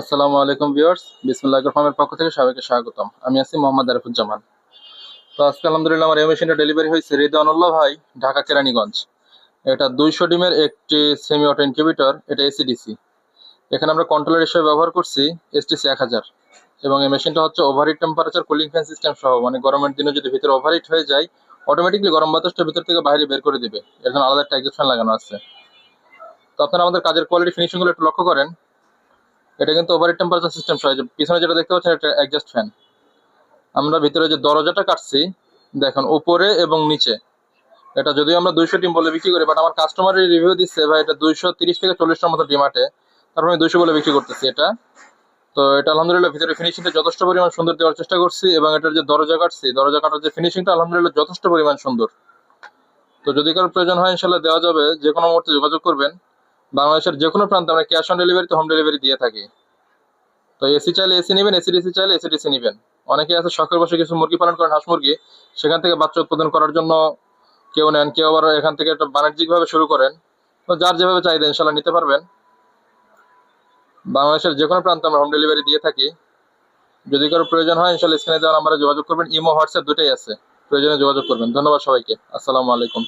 আসসালামু আলাইকুম ভিউয়ার্স বিসমুল্লাহ ফার্মের পক্ষ থেকে সবাইকে স্বাগতম। আমি আছি মোহাম্মদ আরিফুজ্জামান। তো আজকে আলহামদুলিল্লাহ আমার এই মেশিনটা ডেলিভারি হয়েছে রিদানুল্লাহ ভাই, ঢাকা কেরানীগঞ্জ। এটা দুইশো ডিমের একটি সেমি অটো ইনকিউবেটর এটা এসিডিসি এখানে আমরা কন্ট্রোলার হিসেবে ব্যবহার করছি এসটিসি এক হাজার। এবং এই মেশিনটা হচ্ছে overheat temperature cooling fan system সহ মানে গরমের দিনে যদি ভিতরে ওভারহিট হয়ে যায় অটোমেটিকলি গরম বাতাসটা ভিতর থেকে বাইরে বের করে দিবে। এর জন্য আলাদা একটা ফ্যান লাগানো আছে। তো আপনারা আমাদের কাজের কোয়ালিটি ফিনিশিংগুলো একটু লক্ষ্য করেন। এটা কিন্তু ওভার টেম্পারেচার সিস্টেম সহ পিছনে যেটা দেখতে পাচ্ছেন এটা অ্যাডজাস্ট ফ্যান আমরা ভিতরে যে দরজাটা কাটছি, দেখুন, উপরে এবং নিচে। এটা যদিও আমরা দুইশো ডিম বলে বিক্রি করি বাট আমার কাস্টমারের রিভিউ দিচ্ছে, ভাই, এটা দুইশো তিরিশ থেকে চল্লিশটার মতো ডিম আটে। তারপর আমি দুইশো বলে বিক্রি করতেছি এটা। তো এটা আলহামদুলিল্লাহ ভিতরে ফিনিশিংটা যথেষ্ট পরিমাণ সুন্দর দেওয়ার চেষ্টা করছি, এবং এটার যে দরজা কাটছি, দরজা কাটার যে ফিনিশিংটা আলহামদুলিল্লাহ যথেষ্ট পরিমাণ সুন্দর। তো যদি কারও প্রয়োজন হয় ইনশাল্লাহ দেওয়া যাবে। যে কোনো মুহূর্তে যোগাযোগ করবেন। বাংলাদেশের যে কোনো প্রান্তে আমরা ক্যাশ অন ডেলিভারিতে হোম ডেলিভারি দিয়ে থাকি। তো এসি চাইলে এসি নেবেন এসি ডিসি চাইলে এসি ডিসি নেবেন। অনেকে আছে শখের বসে কিছু মুরগি পালন করেন, হাঁস মুরগি। সেখান থেকে বাচ্চা উৎপাদন করার জন্য কেউ নেন, কেউ আবার এখান থেকে একটা বাণিজ্যিকভাবে শুরু করেন। তো যার যেভাবে চাহিদা ইনশাল্লাহ নিতে পারবেন। বাংলাদেশের যে কোনো প্রান্তে আমরা হোম ডেলিভারি দিয়ে থাকি। যদি কারও প্রয়োজন হয় ইনশাল্লাহ স্ক্রিনে দেওয়া নাম্বারে যোগাযোগ করবেন। ইমো, হোয়াটসঅ্যাপ দুটোই আছে। প্রয়োজনে যোগাযোগ করবেন। ধন্যবাদ সবাইকে। আসসালামু আলাইকুম।